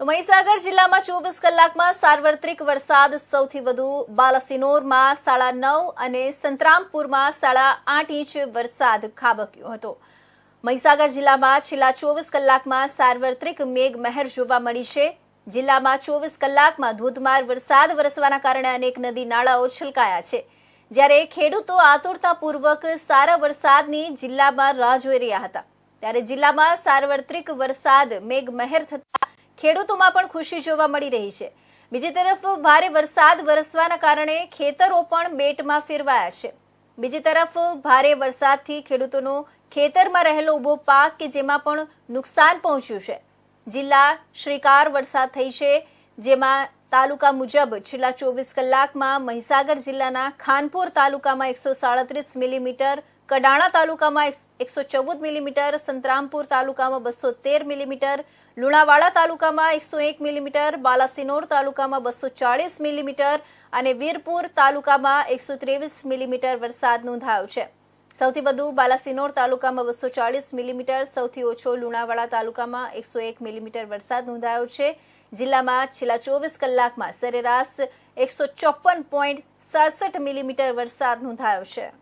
તો મહીસાગર જિલ્લામાં ચોવીસ કલાકમાં સાર્વત્રિક વરસાદ, સૌથી વધુ બાલાસિનોરમાં સાડા નવ અને સંતરામપુરમાં સાડા આઠ ઇંચ વરસાદ ખાબક્યો હતો. મહીસાગર જિલ્લામાં છેલ્લા ચોવીસ કલાકમાં સાર્વત્રિક મેઘ મહેર જોવા મળી છે. જિલ્લામાં ચોવીસ કલાકમાં ધોધમાર વરસાદ વરસવાના કારણે અનેક નદી નાળાઓ છલકાયા છે. જ્યારે ખેડૂતો આતુરતાપૂર્વક સારા વરસાદની જિલ્લામાં રાહ જોઈ રહ્યા હતા. ત્યારે જિલ્લામાં સાર્વત્રિક વરસાદ મેઘ મહેર થતા ખેડૂતોમાં પણ ખુશી જોવા મળી રહી છે. બીજી તરફ, ભારે વરસાદ વરસવાના કારણે ખેતરો પણ બેટમાં ફેરવાયા છે. બીજી તરફ, ભારે વરસાદથી ખેડૂતોનો ખેતરમાં રહેલો ઊભો પાક કે જેમાં પણ નુકસાન પહોંચ્યું છે. જિલ્લા શ્રીકાર વરસાદ થઈ છે, જેમાં તાલુકા મુજબ છેલ્લા ચોવીસ કલાકમાં મહીસાગર જિલ્લાના ખાનપુર તાલુકામાં એકસો સાડત્રીસ મિલીમીટર કડાણા તાલુકામાં એકસો ચૌદ મિલીમીટર, સંતરામપુર તાલુકામાં બસો તેર મિલીમીટર, લુણાવાડા તાલુકામાં એકસો એક મિલીમીટર, બાલાસિનોર તાલુકામાં બસો ચાળીસ મિલીમીટર અને વીરપુર તાલુકામાં એકસો ત્રેવીસ મિલીમીટર વરસાદ નોંધાયો છે. સૌથી વધુ બાલાસિનોર તાલુકામાં બસો ચાળીસ મિલીમીટર, સૌથી ઓછો લુણાવાડા તાલુકામાં એકસો એક મિલીમીટર વરસાદ નોંધાયો છે. જિલ્લામાં છેલ્લા ચોવીસ કલાકમાં સરેરાશ એકસો ચોપન પોઈન્ટ સડસઠ મિલીમીટર વરસાદ નોંધાયો છે.